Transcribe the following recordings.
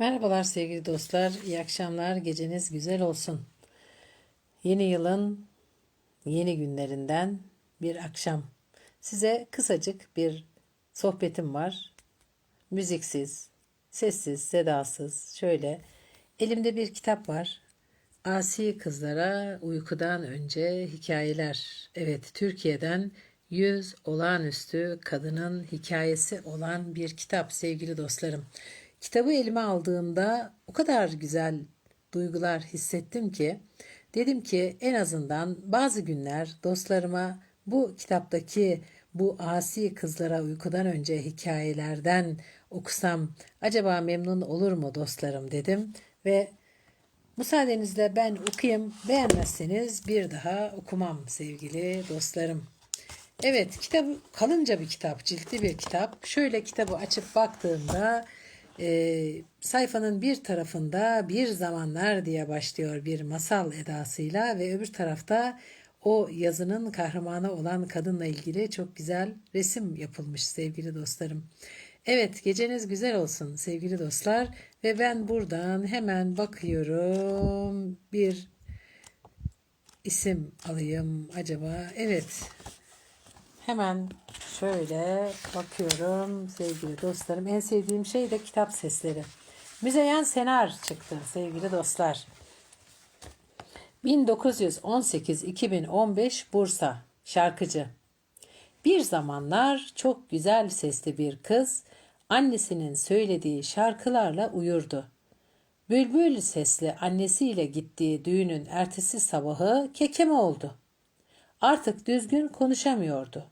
Merhabalar sevgili dostlar, iyi akşamlar, geceniz güzel olsun. Yeni yılın yeni günlerinden bir akşam. Size kısacık bir sohbetim var. Müziksiz, sessiz, sedasız. Şöyle elimde bir kitap var. Asi Kızlara Uykudan Önce Hikayeler. Evet, Türkiye'den 100 olağanüstü kadının hikayesi olan bir kitap sevgili dostlarım. Kitabı elime aldığımda o kadar güzel duygular hissettim ki dedim ki en azından bazı günler dostlarıma bu kitaptaki bu asi kızlara uykudan önce hikayelerden okusam acaba memnun olur mu dostlarım dedim ve müsaadenizle ben okuyayım beğenmezseniz bir daha okumam sevgili dostlarım. Evet kitap kalınca bir kitap ciltli bir kitap şöyle kitabı açıp baktığımda e, sayfanın bir tarafında bir zamanlar diye başlıyor bir masal edasıyla ve öbür tarafta o yazının kahramanı olan kadınla ilgili çok güzel resim yapılmış sevgili dostlarım. Evet geceniz güzel olsun sevgili dostlar ve ben buradan hemen bakıyorum bir isim alayım acaba. Evet Hemen şöyle bakıyorum sevgili dostlarım. En sevdiğim şey de kitap sesleri. Müzeyyen Senar çıktı sevgili dostlar. 1918-2015 Bursa şarkıcı. Bir zamanlar çok güzel sesli bir kız annesinin söylediği şarkılarla uyurdu. Bülbül sesli annesiyle gittiği düğünün ertesi sabahı kekeme oldu. Artık düzgün konuşamıyordu.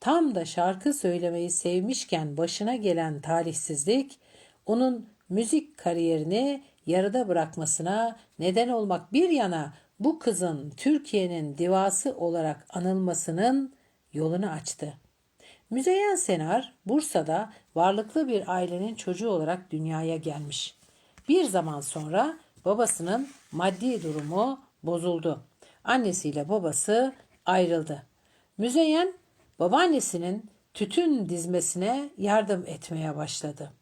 Tam da şarkı söylemeyi sevmişken başına gelen talihsizlik onun müzik kariyerini yarıda bırakmasına neden olmak bir yana bu kızın Türkiye'nin divası olarak anılmasının yolunu açtı. Müzeyyen Senar Bursa'da varlıklı bir ailenin çocuğu olarak dünyaya gelmiş. Bir zaman sonra babasının maddi durumu bozuldu. Annesiyle babası ayrıldı. Müzeyyen babaannesinin tütün dizmesine yardım etmeye başladı.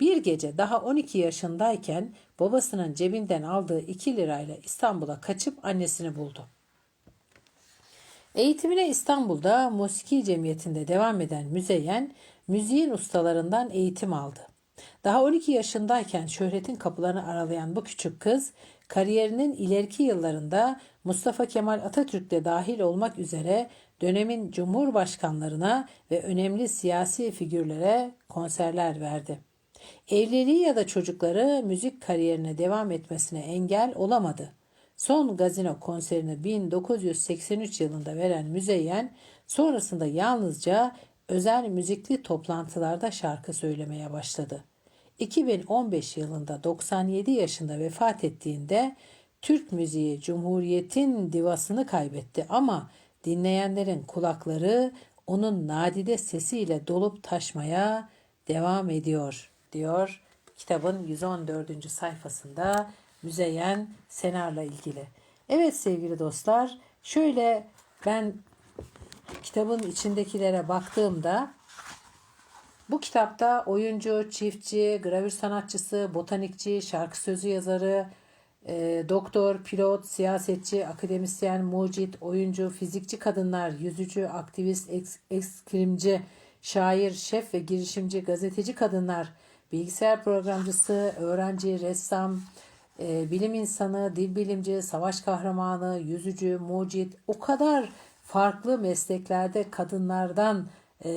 Bir gece daha 12 yaşındayken babasının cebinden aldığı 2 lirayla İstanbul'a kaçıp annesini buldu. Eğitimine İstanbul'da Musiki Cemiyeti'nde devam eden Müzeyyen, müziğin ustalarından eğitim aldı. Daha 12 yaşındayken şöhretin kapılarını aralayan bu küçük kız, kariyerinin ileriki yıllarında Mustafa Kemal Atatürk de dahil olmak üzere dönemin cumhurbaşkanlarına ve önemli siyasi figürlere konserler verdi. Evliliği ya da çocukları müzik kariyerine devam etmesine engel olamadı. Son gazino konserini 1983 yılında veren Müzeyyen sonrasında yalnızca özel müzikli toplantılarda şarkı söylemeye başladı. 2015 yılında 97 yaşında vefat ettiğinde Türk müziği Cumhuriyet'in divasını kaybetti ama dinleyenlerin kulakları onun nadide sesiyle dolup taşmaya devam ediyor diyor kitabın 114. sayfasında Müzeyyen Senar'la ilgili. Evet sevgili dostlar şöyle ben kitabın içindekilere baktığımda bu kitapta oyuncu, çiftçi, gravür sanatçısı, botanikçi, şarkı sözü yazarı, e, doktor, pilot, siyasetçi, akademisyen, mucit, oyuncu, fizikçi kadınlar, yüzücü, aktivist, eks, ekskrimci, şair, şef ve girişimci, gazeteci kadınlar, bilgisayar programcısı, öğrenci, ressam, e, bilim insanı, dil bilimci, savaş kahramanı, yüzücü, mucit o kadar farklı mesleklerde kadınlardan e,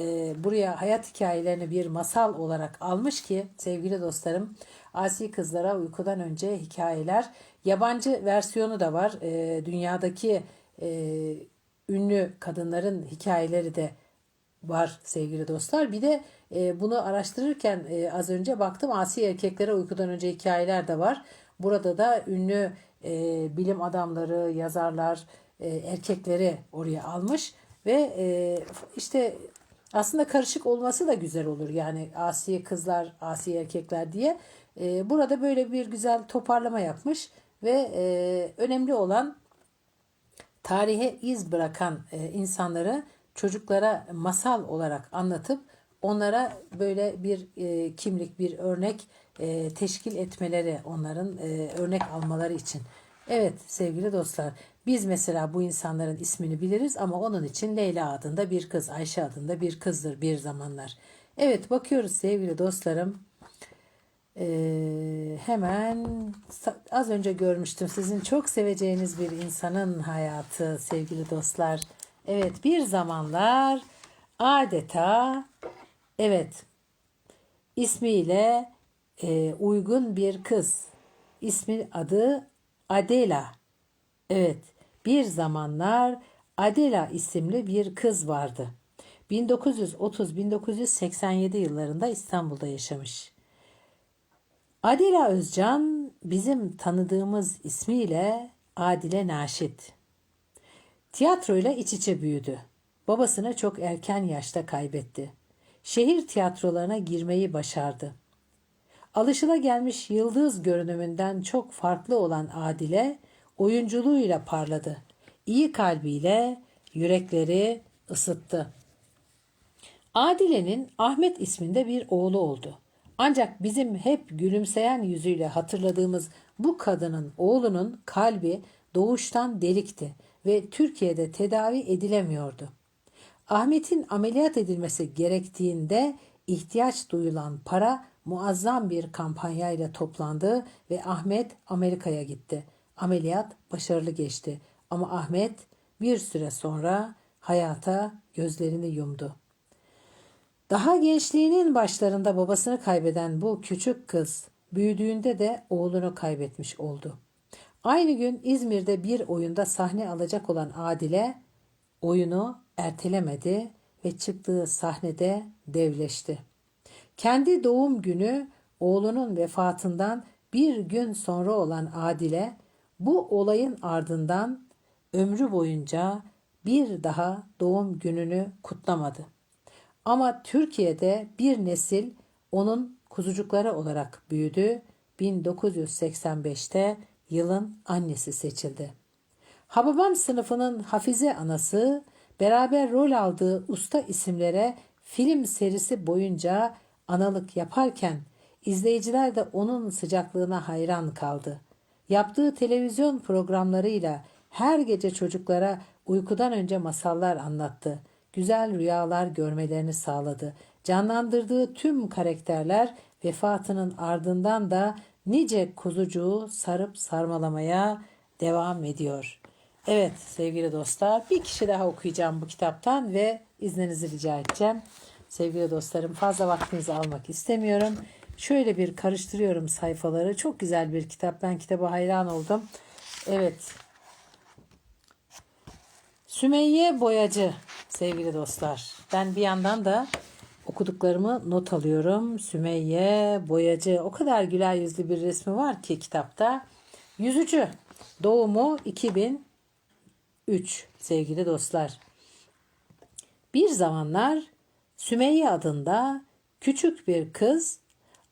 buraya hayat hikayelerini bir masal olarak almış ki sevgili dostlarım Asi Kızlara Uykudan Önce Hikayeler yabancı versiyonu da var. E, dünyadaki e, ünlü kadınların hikayeleri de var sevgili dostlar. Bir de e, bunu araştırırken e, az önce baktım Asi erkeklere uykudan önce hikayeler de var. Burada da ünlü e, bilim adamları, yazarlar, e, erkekleri oraya almış ve e, işte aslında karışık olması da güzel olur. Yani asi kızlar, asi erkekler diye. E, burada böyle bir güzel toparlama yapmış ve e, önemli olan tarihe iz bırakan e, insanları çocuklara masal olarak anlatıp onlara böyle bir e, kimlik, bir örnek e, teşkil etmeleri, onların e, örnek almaları için. Evet sevgili dostlar, biz mesela bu insanların ismini biliriz ama onun için Leyla adında bir kız, Ayşe adında bir kızdır bir zamanlar. Evet bakıyoruz sevgili dostlarım. Ee, hemen az önce görmüştüm sizin çok seveceğiniz bir insanın hayatı sevgili dostlar. Evet bir zamanlar adeta evet ismiyle e, uygun bir kız. İsmi adı Adela. Evet bir zamanlar Adela isimli bir kız vardı. 1930-1987 yıllarında İstanbul'da yaşamış. Adila Özcan bizim tanıdığımız ismiyle Adile Naşit. Tiyatroyla iç içe büyüdü. Babasını çok erken yaşta kaybetti. Şehir tiyatrolarına girmeyi başardı. Alışılagelmiş yıldız görünümünden çok farklı olan Adile oyunculuğuyla parladı. İyi kalbiyle yürekleri ısıttı. Adile'nin Ahmet isminde bir oğlu oldu. Ancak bizim hep gülümseyen yüzüyle hatırladığımız bu kadının oğlunun kalbi doğuştan delikti ve Türkiye'de tedavi edilemiyordu. Ahmet'in ameliyat edilmesi gerektiğinde ihtiyaç duyulan para muazzam bir kampanyayla toplandı ve Ahmet Amerika'ya gitti. Ameliyat başarılı geçti ama Ahmet bir süre sonra hayata gözlerini yumdu. Daha gençliğinin başlarında babasını kaybeden bu küçük kız büyüdüğünde de oğlunu kaybetmiş oldu. Aynı gün İzmir'de bir oyunda sahne alacak olan Adile oyunu ertelemedi ve çıktığı sahnede devleşti. Kendi doğum günü oğlunun vefatından bir gün sonra olan Adile bu olayın ardından ömrü boyunca bir daha doğum gününü kutlamadı. Ama Türkiye'de bir nesil onun kuzucukları olarak büyüdü. 1985'te yılın annesi seçildi. Hababam sınıfının Hafize anası beraber rol aldığı usta isimlere film serisi boyunca analık yaparken izleyiciler de onun sıcaklığına hayran kaldı. Yaptığı televizyon programlarıyla her gece çocuklara uykudan önce masallar anlattı. Güzel rüyalar görmelerini sağladı. Canlandırdığı tüm karakterler vefatının ardından da nice kuzucuğu sarıp sarmalamaya devam ediyor. Evet sevgili dostlar bir kişi daha okuyacağım bu kitaptan ve izninizi rica edeceğim. Sevgili dostlarım fazla vaktinizi almak istemiyorum. Şöyle bir karıştırıyorum sayfaları. Çok güzel bir kitap. Ben kitaba hayran oldum. Evet. Sümeyye Boyacı sevgili dostlar. Ben bir yandan da okuduklarımı not alıyorum. Sümeyye Boyacı. O kadar güler yüzlü bir resmi var ki kitapta. Yüzücü. Doğumu 2003 sevgili dostlar. Bir zamanlar Sümeyye adında küçük bir kız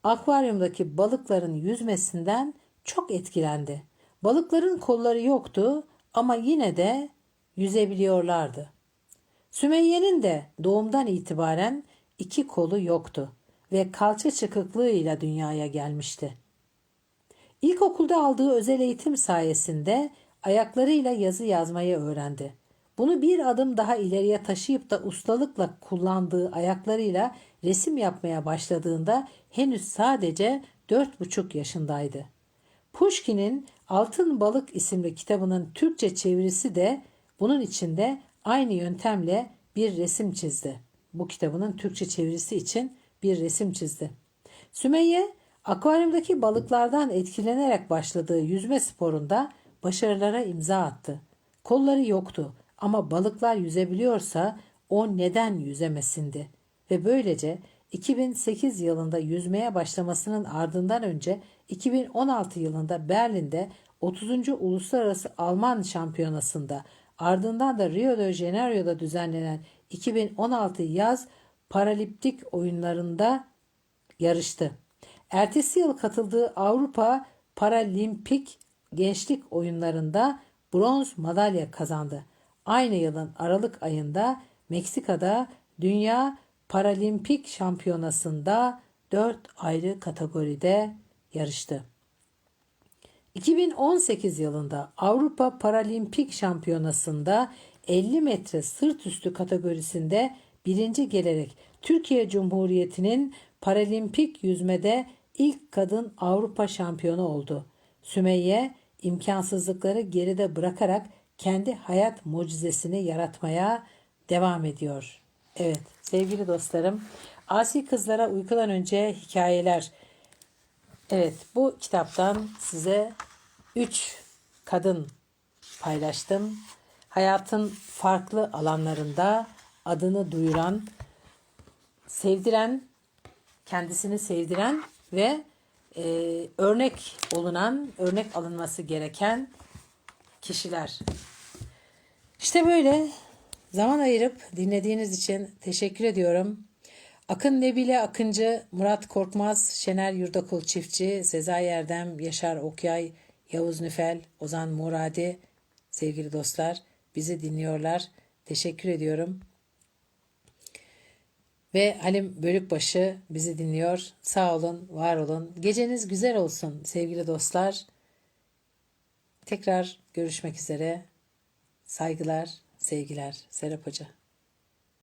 akvaryumdaki balıkların yüzmesinden çok etkilendi. Balıkların kolları yoktu ama yine de yüzebiliyorlardı. Sümeyye'nin de doğumdan itibaren iki kolu yoktu ve kalça çıkıklığıyla dünyaya gelmişti. İlkokulda aldığı özel eğitim sayesinde ayaklarıyla yazı yazmayı öğrendi. Bunu bir adım daha ileriye taşıyıp da ustalıkla kullandığı ayaklarıyla resim yapmaya başladığında henüz sadece dört buçuk yaşındaydı. Pushkin'in Altın Balık isimli kitabının Türkçe çevirisi de bunun içinde aynı yöntemle bir resim çizdi. Bu kitabının Türkçe çevirisi için bir resim çizdi. Sümeyye, akvaryumdaki balıklardan etkilenerek başladığı yüzme sporunda başarılara imza attı. Kolları yoktu ama balıklar yüzebiliyorsa o neden yüzemesindi? Ve böylece 2008 yılında yüzmeye başlamasının ardından önce 2016 yılında Berlin'de 30. Uluslararası Alman Şampiyonası'nda ardından da Rio de Janeiro'da düzenlenen 2016 yaz paraliptik oyunlarında yarıştı. Ertesi yıl katıldığı Avrupa Paralimpik Gençlik Oyunlarında bronz madalya kazandı. Aynı yılın Aralık ayında Meksika'da Dünya Paralimpik Şampiyonası'nda 4 ayrı kategoride yarıştı. 2018 yılında Avrupa Paralimpik Şampiyonası'nda 50 metre sırt üstü kategorisinde birinci gelerek Türkiye Cumhuriyeti'nin paralimpik yüzmede ilk kadın Avrupa şampiyonu oldu. Sümeyye imkansızlıkları geride bırakarak kendi hayat mucizesini yaratmaya devam ediyor. Evet sevgili dostlarım Asi Kızlara Uykudan Önce Hikayeler Evet bu kitaptan size 3 kadın paylaştım. Hayatın farklı alanlarında adını duyuran, sevdiren, kendisini sevdiren ve e, örnek olunan, örnek alınması gereken kişiler. İşte böyle zaman ayırıp dinlediğiniz için teşekkür ediyorum. Akın Nebile Akıncı, Murat Korkmaz, Şener Yurdakul Çiftçi, Sezai Erdem, Yaşar Okyay, Yavuz Nüfel, Ozan Muradi, sevgili dostlar bizi dinliyorlar. Teşekkür ediyorum. Ve Halim Bölükbaşı bizi dinliyor. Sağ olun, var olun. Geceniz güzel olsun sevgili dostlar. Tekrar görüşmek üzere. Saygılar, sevgiler. Serap Hoca.